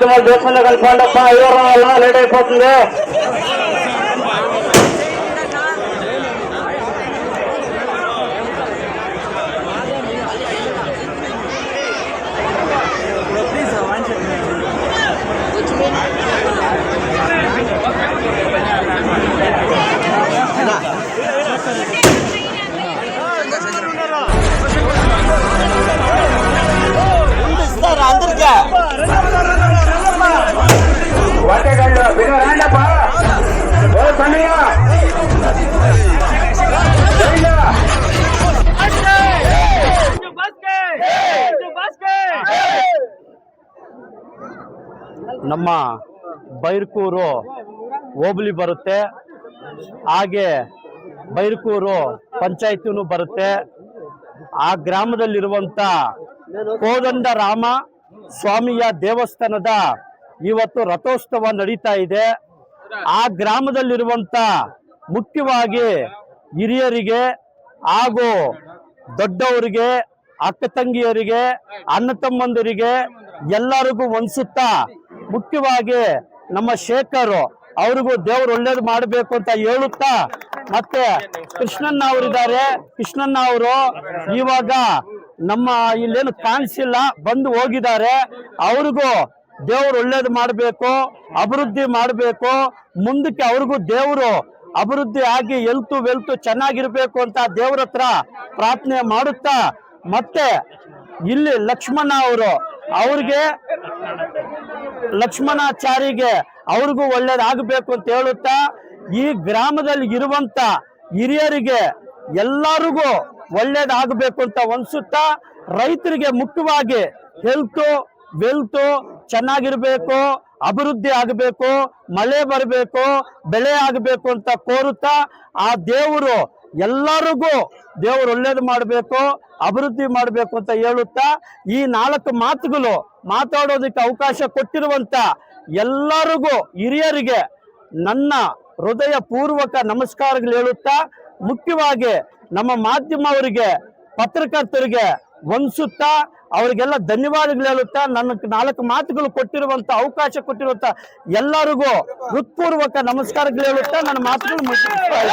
కార్యక్రమాలు దేశంలో కానీ పండొస్తాం ఎవరు లేట్ అయిపోతుంది ನಮ್ಮ ಬೈರ್ಕೂರು ಹೋಬಳಿ ಬರುತ್ತೆ. ಹಾಗೆ ಬೈರ್ಕೂರು ಪಂಚಾಯತಿನೂ ಬರುತ್ತೆ. ಆ ಗ್ರಾಮದಲ್ಲಿರುವಂತ ಕೋದಂಡ ರಾಮ ಸ್ವಾಮಿಯ ದೇವಸ್ಥಾನದ ಇವತ್ತು ರಥೋತ್ಸವ ನಡೀತಾ ಇದೆ. ಆ ಗ್ರಾಮದಲ್ಲಿರುವಂತ ಮುಖ್ಯವಾಗಿ ಹಿರಿಯರಿಗೆ ಹಾಗೂ ದೊಡ್ಡವರಿಗೆ, ಅಕ್ಕ ತಂಗಿಯರಿಗೆ, ಅಣ್ಣ ತಮ್ಮಂದಿರಿಗೆ ಎಲ್ಲರಿಗೂ ಒಂದ್ಸುತ್ತಾ ಮುಖ್ಯವಾಗಿ ನಮ್ಮ ಶೇಖರ್ ಅವ್ರಿಗೂ ದೇವ್ರು ಒಳ್ಳೇದು ಮಾಡಬೇಕು ಅಂತ ಹೇಳುತ್ತಾ ಮತ್ತೆ ಕೃಷ್ಣಣ್ಣ ಅವರಿದ್ದಾರೆ. ಕೃಷ್ಣಣ್ಣ ಅವರು ಇವಾಗ ನಮ್ಮ ಇಲ್ಲೇನು ಕಾಣಿಸಿಲ್ಲ, ಬಂದು ಹೋಗಿದ್ದಾರೆ. ಅವ್ರಿಗೂ ದೇವ್ರು ಒಳ್ಳೇದು ಮಾಡಬೇಕು, ಅಭಿವೃದ್ಧಿ ಮಾಡಬೇಕು, ಮುಂದಕ್ಕೆ ಅವ್ರಿಗೂ ದೇವರು ಅಭಿವೃದ್ಧಿ ಆಗಿ ಎಲ್ತು ವೆಲ್ತು ಚೆನ್ನಾಗಿರ್ಬೇಕು ಅಂತ ದೇವ್ರ ಹತ್ರ ಪ್ರಾರ್ಥನೆ ಮಾಡುತ್ತಾ, ಮತ್ತೆ ಇಲ್ಲಿ ಲಕ್ಷ್ಮಣ ಅವರು, ಅವ್ರಿಗೆ ಲಕ್ಷ್ಮಣಾಚಾರಿಗೆ ಅವ್ರಿಗೂ ಒಳ್ಳೇದಾಗಬೇಕು ಅಂತ ಹೇಳುತ್ತಾ, ಈ ಗ್ರಾಮದಲ್ಲಿ ಇರುವಂತ ಹಿರಿಯರಿಗೆ ಎಲ್ಲರಿಗೂ ಒಳ್ಳೇದಾಗಬೇಕು ಅಂತ ಅನ್ಸುತ್ತಾ, ರೈತರಿಗೆ ಮುಖ್ಯವಾಗಿ ಹೆಲ್ತು ವೆಲ್ತ್ ಚೆನ್ನಾಗಿರ್ಬೇಕು, ಅಭಿವೃದ್ಧಿ ಆಗಬೇಕು, ಮಳೆ ಬರಬೇಕು, ಬೆಳೆ ಆಗಬೇಕು ಅಂತ ಕೋರುತ್ತಾ ಆ ದೇವರು ಎಲ್ಲರಿಗೂ ದೇವರು ಒಳ್ಳೇದು ಮಾಡಬೇಕು, ಅಭಿವೃದ್ಧಿ ಮಾಡಬೇಕು ಅಂತ ಹೇಳುತ್ತಾ ಈ ನಾಲ್ಕು ಮಾತುಗಳು ಮಾತಾಡೋದಕ್ಕೆ ಅವಕಾಶ ಕೊಟ್ಟಿರುವಂತ ಎಲ್ಲರಿಗೂ ಹಿರಿಯರಿಗೆ ನನ್ನ ಹೃದಯ ಪೂರ್ವಕ ನಮಸ್ಕಾರಗಳು ಹೇಳುತ್ತಾ, ಮುಖ್ಯವಾಗಿ ನಮ್ಮ ಮಾಧ್ಯಮ ಅವರಿಗೆ, ಪತ್ರಕರ್ತರಿಗೆ ವಂದಿಸುತ್ತಾ ಅವರಿಗೆಲ್ಲ ಧನ್ಯವಾದಗಳು ಹೇಳುತ್ತಾ ನನ್ನ ನಾಲ್ಕು ಮಾತುಗಳು ಕೊಟ್ಟಿರುವಂತ ಅವಕಾಶ ಕೊಟ್ಟಿರುವಂತ ಎಲ್ಲರಿಗೂ ಹೃತ್ಪೂರ್ವಕ ನಮಸ್ಕಾರಗಳು ಹೇಳುತ್ತಾ ನನ್ನ ಮಾತುಗಳು ಮುಗಿಸ್ತಾ.